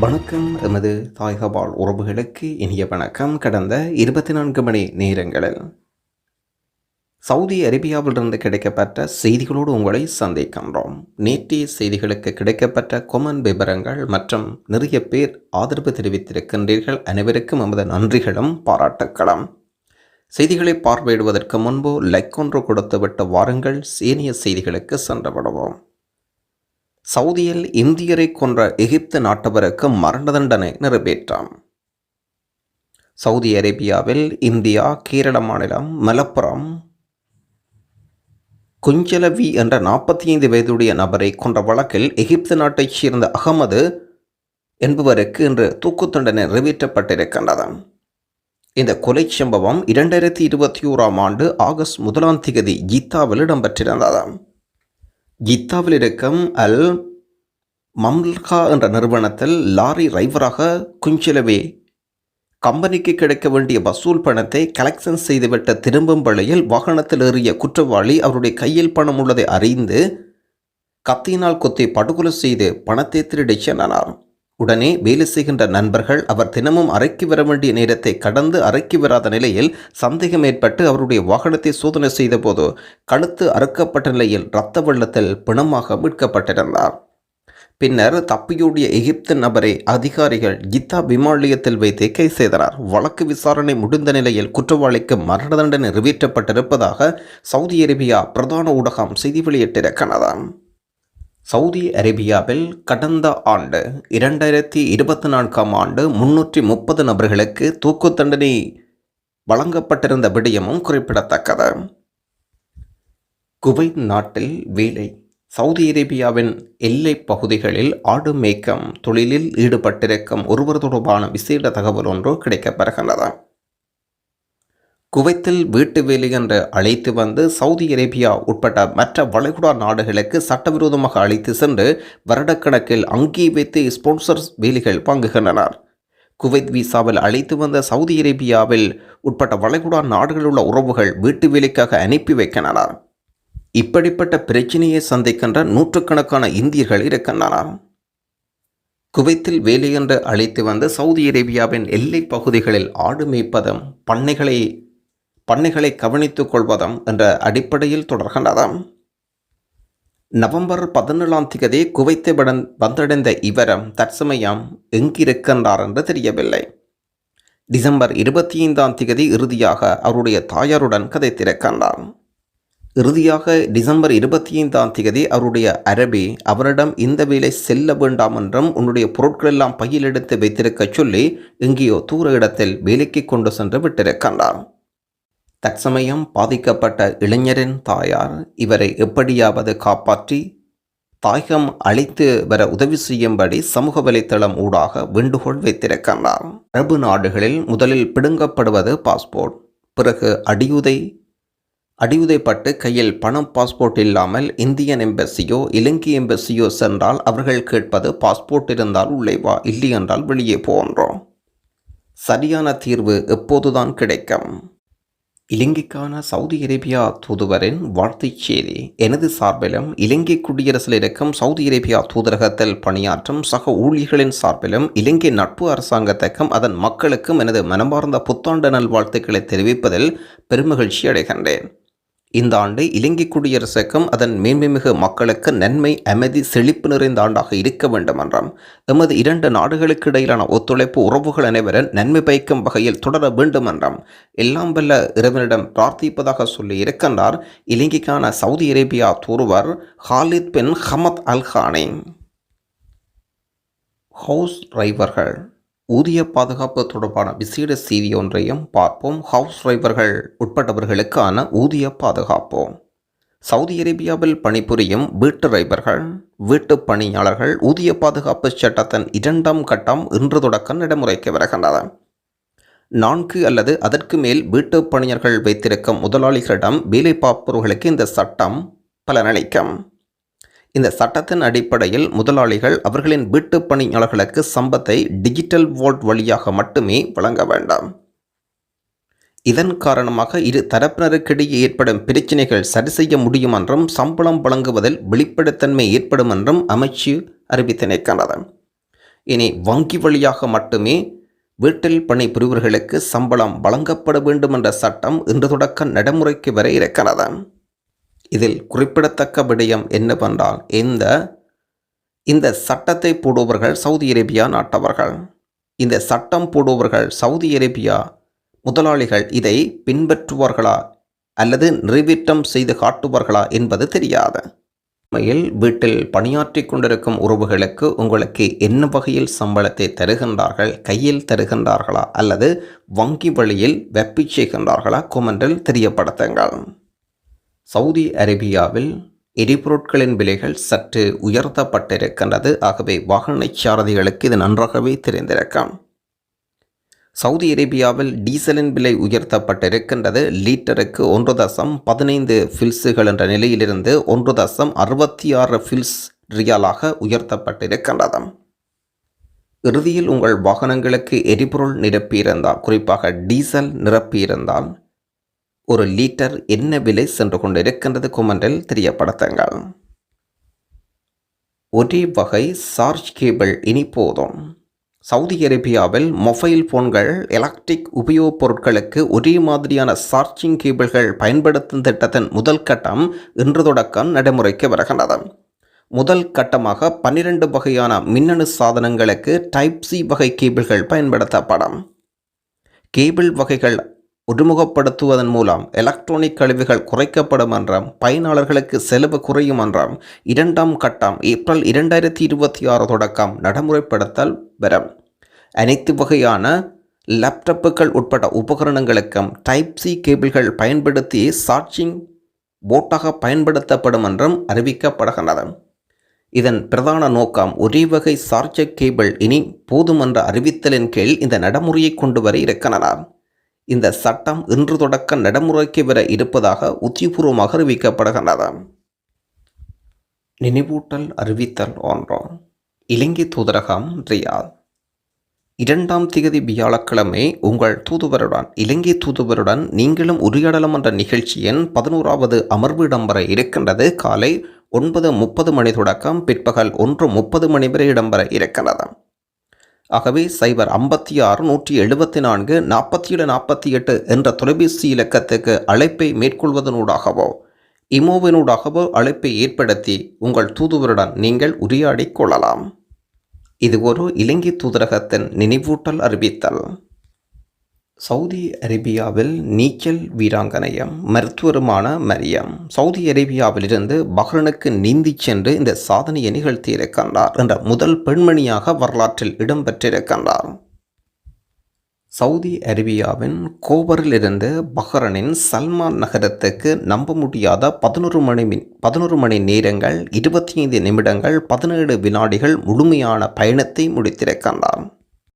வணக்கம். எமது தாய்கபால் உறவுகளுக்கு இனிய வணக்கம். கடந்த இருபத்தி நான்கு மணி நேரங்களில் சவுதி அரேபியாவிலிருந்து கிடைக்கப்பட்ட செய்திகளோடு உங்களை சந்திக்கின்றோம். நேற்றைய செய்திகளுக்கு கிடைக்கப்பட்ட கொமன் விவரங்கள் மற்றும் நிறைய பேர் ஆதரவு தெரிவித்திருக்கின்றீர்கள். அனைவருக்கும் எமது நன்றிகளும் பாராட்டுக்களும். செய்திகளை பார்வையிடுவதற்கு முன்பு லைக் ஒன்று கொடுத்துவிட்டு வாருங்கள். சீனிய செய்திகளுக்கு சென்று விடுவோம். சவுதியில் இந்தியரை கொன்ற எகிப்து நாட்டவருக்கு மரண தண்டனை நிறைவேற்றாம். சவுதி அரேபியாவில் இந்தியா கேரள மாநிலம் மலப்புரம். குஞ்சலவி என்ற நாற்பத்தி ஐந்து வயதுடைய நபரை கொன்ற வழக்கில் எகிப்து நாட்டைச் சேர்ந்த அகமது என்பவருக்கு இன்று தூக்கு தண்டனை நிறைவேற்றப்பட்டிருக்கின்றது. இந்த கொலை சம்பவம் இரண்டாயிரத்தி இருபத்தி ஓராம் ஆண்டு ஆகஸ்ட் முதலாம் திகதி ஜித்தாவில் இடம்பெற்றிருந்தது. கீதாவில் இருக்கும் அல் மம்ல்கா என்ற நிறுவனத்தில் லாரி டிரைவராக குஞ்சிலவே கம்பெனிக்கு கிடைக்க வேண்டிய வசூல் பணத்தை கலெக்ஷன் செய்துவிட்ட திரும்பும் வழியில் வாகனத்தில் ஏறிய குற்றவாளி அவருடைய கையில் பணம் உள்ளதை அறிந்து கத்தியினால் கொத்தி படுகொலை செய்து பணத்தை திருடிச் சென்றனர் உடனே வேலை செய்கின்ற நண்பர்கள் அவர் தினமும் அறைக்கு வர வேண்டிய நேரத்தை கடந்து அறைக்கு வராத நிலையில் சந்தேகம் ஏற்பட்டு அவருடைய வாகனத்தை சோதனை செய்தபோது கழுத்து அறுக்கப்பட்ட நிலையில் இரத்த வெள்ளத்தில் பிணமாக மீட்கப்பட்டிருந்தார். பின்னர் தப்பியோடிய எகிப்து நபரை அதிகாரிகள் கீதா விமானியத்தில் வைத்து கை செய்தனர். வழக்கு விசாரணை முடிந்த நிலையில் குற்றவாளிக்கு மரண தண்டனை நிறைவேற்றப்பட்டிருப்பதாக சவுதி அரேபியா பிரதான ஊடகம் செய்தி வெளியிட்டிருக்கிறது. சவுதி அரேபியாவில் கடந்த ஆண்டு இரண்டாயிரத்தி இருபத்தி நான்காம் ஆண்டு முன்னூற்றி முப்பது நபர்களுக்கு தூக்கு தண்டனை வழங்கப்பட்டிருந்த விடயமும் குறிப்பிடத்தக்கது. குவைத் நாட்டில் வேலை சவுதி அரேபியாவின் எல்லை பகுதிகளில் ஆடு மேய்க்கம் தொழிலில் ஈடுபட்டிருக்கும் ஒருவர் தொடர்பான விசேட தகவல் ஒன்று கிடைக்கப்பெறுகின்றது. குவைத்தில் வீட்டு வேலை என்று அழைத்து வந்து சவுதி அரேபியா உட்பட்ட மற்ற வளைகுடா நாடுகளுக்கு சட்டவிரோதமாக அழைத்து சென்று வருடக்கணக்கில் அங்கே வைத்து ஸ்பான்சர் வேலைகள் வாங்குகின்றனர். குவைத் வீசாவில் அழைத்து வந்த சவுதி அரேபியாவில் உட்பட்ட வளைகுடா நாடுகளுள்ள உறவுகள் வீட்டு வேலைக்காக அனுப்பி வைக்கின்றனர். இப்படிப்பட்ட பிரச்சனையை சந்திக்கின்ற நூற்றுக்கணக்கான இந்தியர்கள் இருக்கின்றனர். குவைத்தில் வேலை என்று அழைத்து வந்து சவுதி அரேபியாவின் எல்லை பகுதிகளில் ஆடு மேய்ப்பதும் பண்ணைகளை பண்ணைகளை கவனித்துக் கொள்வதும் என்ற அடிப்படையில் தொடர்கின்றதாம். நவம்பர் பதினேழாம் தேதி குவைத்தை வந்தடைந்த இவரம் தற்சமயம் எங்கிருக்கின்றார் என்று தெரியவில்லை. டிசம்பர் இருபத்தி ஐந்தாம் தேதி இறுதியாக அவருடைய தாயாருடன் கதைத்திருக்கின்றார். இறுதியாக டிசம்பர் இருபத்தி ஐந்தாம் தேதி அவருடைய அரபி அவரிடம் இந்த வேலை செல்ல வேண்டாம் என்றும் உன்னுடைய பொருட்கள் எல்லாம் பையில் எடுத்து வைத்திருக்க சொல்லி எங்கேயோ தூர இடத்தில் வேலைக்கு கொண்டு சென்று விட்டிருக்கின்றார் தற்சமயம் பாதிக்கப்பட்ட இளைஞரின் தாயார் இவரை எப்படியாவது காப்பாற்றி தாயகம் அழைத்து வர உதவி செய்யும்படி சமூக வலைத்தளம் ஊடாக வேண்டுகோள் வைத்திருக்கின்றார். அரபு நாடுகளில் முதலில் பிடுங்கப்படுவது பாஸ்போர்ட். பிறகு அடியுதை அடியுதைப்பட்டு கையில் பணம் பாஸ்போர்ட் இல்லாமல் இந்தியன் எம்பசியோ இலங்கை எம்பசியோ சென்றால் அவர்கள் கேட்பது பாஸ்போர்ட் இருந்தால் உள்ளே வா இல்லை என்றால் வெளியே போன்றோம் சரியான தீர்வு எப்போதுதான் கிடைக்கும்? இலங்கைக்கான சவுதி அரேபியா தூதுவரின் வாழ்த்துச் செய்தி. எனது சார்பிலும் இலங்கை குடியரசில் இருக்கும் சவுதி அரேபியா தூதரகத்தில் பணியாற்றும் சக ஊழியர்களின் சார்பிலும் இலங்கை நட்பு அரசாங்கத்துக்கும் அதன் மக்களுக்கும் எனது மனமார்ந்த புத்தாண்டு நல்வாழ்த்துக்களை தெரிவிப்பதில் பெருமகிழ்ச்சி அடைகின்றேன். இந்த ஆண்டு இலங்கை குடியரசுக்கும் அதன் மேன்மைமிகு மக்களுக்கு நன்மை அமைதி செழிப்பு நிறைந்த ஆண்டாக இருக்க வேண்டும் என்றும் எமது இரண்டு நாடுகளுக்கு இடையிலான ஒத்துழைப்பு உறவுகள் அனைவரும் நன்மை பயக்கும் வகையில் தொடர வேண்டும் என்றும் எல்லாம் வல்ல இறைவனிடம் பிரார்த்திப்பதாக சொல்லி இருக்கின்றார் இலங்கைக்கான Saudi Arabia தூர்வர் Khalid bin Hamad al Hani house டிரைவர்கள். ஊதிய பாதுகாப்பு தொடர்பான விசேட செய்தி ஒன்றையும் பார்ப்போம். ஹவுஸ் டிரைவர்கள் உட்பட்டவர்களுக்கான ஊதிய பாதுகாப்பு. சவுதி அரேபியாவில் பணிபுரியும் வீட்டு டிரைவர்கள் வீட்டு பணியாளர்கள் ஊதிய பாதுகாப்பு சட்டத்தின் இரண்டாம் கட்டம் இன்று தொடக்கம் நடைமுறைக்கு வருகின்றது நான்கு அல்லது அதற்கு மேல் வீட்டு பணியர்கள் வைத்திருக்கும் முதலாளிகளிடம் வேலை பார்ப்பவர்களுக்கு இந்த சட்டம் பலனளிக்கும். இந்த சட்டத்தின் அடிப்படையில் முதலாளிகள் அவர்களின் வீட்டு பணியாளர்களுக்கு சம்பத்தை டிஜிட்டல் வால்ட் வழியாக மட்டுமே வழங்க வேண்டாம். இதன் காரணமாக இரு தரப்பினருக்கிடையே ஏற்படும் பிரச்சினைகள் சரி செய்ய முடியும் என்றும் சம்பளம் வழங்குவதில் வெளிப்படைத்தன்மை ஏற்படும் என்றும் அமைச்சு அறிவித்தினைக்கானது இனி வங்கி வழியாக மட்டுமே வீட்டில் பணிபுரிவர்களுக்கு சம்பளம் வழங்கப்பட வேண்டும் என்ற சட்டம் இன்று தொடக்க நடைமுறைக்கு வர இருக்கிறது. இதில் குறிப்பிடத்தக்க விடயம் என்னவென்றால் இந்த இந்த சட்டத்தை போடுபவர்கள் சவுதி அரேபியா நாட்டவர்கள். இந்த சட்டம் போடுபவர்கள் சவுதி அரேபியா முதலாளிகள் இதை பின்பற்றுவார்களா அல்லது நிறைவேற்றம் செய்து காட்டுவார்களா என்பது தெரியாது. உண்மையில் வீட்டில் பணியாற்றி கொண்டிருக்கும் உறவுகளுக்கு உங்களுக்கு என்ன வகையில் சம்பளத்தை தருகின்றார்கள் கையில் தருகின்றார்களா அல்லது வங்கி வழியில் வெப்பி செய்கின்றார்களா கொமெண்டில் தெரியப்படுத்துங்கள். சவுதி அரேபியாவில் எரிபொருட்களின் விலைகள் சற்று உயர்த்தப்பட்டிருக்கின்றது. ஆகவே வாகன சாரதிகளுக்கு இது நன்றாகவே தெரிந்திருக்கும். சவுதி அரேபியாவில் டீசலின் விலை உயர்த்தப்பட்டிருக்கின்றது. லீட்டருக்கு ஒன்று தசம் பதினைந்து ஃபில்ஸுகள் என்ற நிலையிலிருந்து ஒன்று தசம் அறுபத்தி ஆறு ஃபில்ஸ் ரியாலாக உயர்த்தப்பட்டிருக்கின்றது. இறுதியில் உங்கள் வாகனங்களுக்கு எரிபொருள் நிரப்பியிருந்தால் குறிப்பாக டீசல் நிரப்பியிருந்தால் ஒரு லீட்டர் என்ன விலை சென்று கொண்டிருக்கின்றது கொமெண்டில் தெரியப்படுத்துங்கள். ஒரே வகை சார்ஜ் கேபிள் இனி போதும். சவுதி அரேபியாவில் மொபைல் போன்கள் எலக்ட்ரிக் உபயோகப் பொருட்களுக்கு ஒரே மாதிரியான சார்ஜிங் கேபிள்கள் பயன்படுத்தும் திட்டத்தின் முதல் கட்டம் இன்று தொடக்கம் நடைமுறைக்கு வருகின்றது. முதல் கட்டமாக பன்னிரண்டு வகையான மின்னணு சாதனங்களுக்கு டைப் சி வகை கேபிள்கள் பயன்படுத்தப்படும். கேபிள் வகைகள் ஒருமுகப்படுத்துவதன் மூலம் எலக்ட்ரானிக் கழிவுகள் குறைக்கப்படும் என்றும் பயனாளர்களுக்கு செலவு குறையும் என்றும் இரண்டாம் கட்டம் ஏப்ரல் இரண்டாயிரத்தி இருபத்தி ஆறு தொடக்கம் நடைமுறைப்படுத்தல் வரும். அனைத்து வகையான லேப்டாப்புகள் உட்பட உபகரணங்களுக்கும் டைப் சி கேபிள்கள் பயன்படுத்தி சார்ஜிங் போட்டாக பயன்படுத்தப்படும் என்றும் அறிவிக்கப்படுகின்றது. இதன் பிரதான நோக்கம் ஒரே வகை சார்ஜர் கேபிள் இனி போதுமன்ற அறிவித்தலின் கீழ் இந்த நடைமுறையை கொண்டு வர இருக்கின்றனர் இந்த சட்டம் இன்று தொடக்க நடைமுறைக்கு வர இருப்பதாக உத்தியபூர்வமாக அறிவிக்கப்படுகின்றது. நினைவூட்டல் அறிவித்தல் ஒன்றும். இலங்கை தூதரகம் ரியாத் இரண்டாம் திகதி வியாழக்கிழமை உங்கள் தூதுவருடன் இலங்கை தூதுவருடன் நீங்களும் உரையாடலாம் என்ற நிகழ்ச்சியின் பதினோராவது அமர்வு இடம்பெற இருக்கின்றது. காலை ஒன்பது முப்பது மணி தொடக்கம் பிற்பகல் ஒன்று முப்பது மணி வரை இடம்பெற இருக்கின்றது. ஆகவே சைபர் ஐம்பத்தி ஆறு நூற்றி எழுபத்தி நான்கு நாற்பத்தி ஏழு நாற்பத்தி எட்டு என்ற தொலைபேசி இலக்கத்துக்கு அழைப்பை மேற்கொள்வதனூடாகவோ இமோவினூடாகவோ அழைப்பை ஏற்படுத்தி உங்கள் தூதுவருடன் நீங்கள் உரையாடிக் கொள்ளலாம். இது ஒரு இலங்கை தூதரகத்தின் நினைவூட்டல் அறிவித்தல். சவுதி அரேபியாவில் நீச்சல் வீராங்கனையும் மருத்துவருமான மரியம். சவுதி அரேபியாவிலிருந்து பஹ்ரனுக்கு நீந்திச் சென்று இந்த சாதனையை நிகழ்த்தியிருக்கின்றார் என்ற முதல் பெண்மணியாக வரலாற்றில் இடம்பெற்றிருக்கின்றார். சவுதி அரேபியாவின் கோபரிலிருந்து பஹ்ரனின் சல்மான் நகரத்துக்கு நம்ப முடியாத பதினொரு மணி பதினொரு மணி நேரங்கள் இருபத்தி ஐந்து நிமிடங்கள் பதினேழு வினாடிகள் முழுமையான பயணத்தை முடித்திருக்கின்றார்.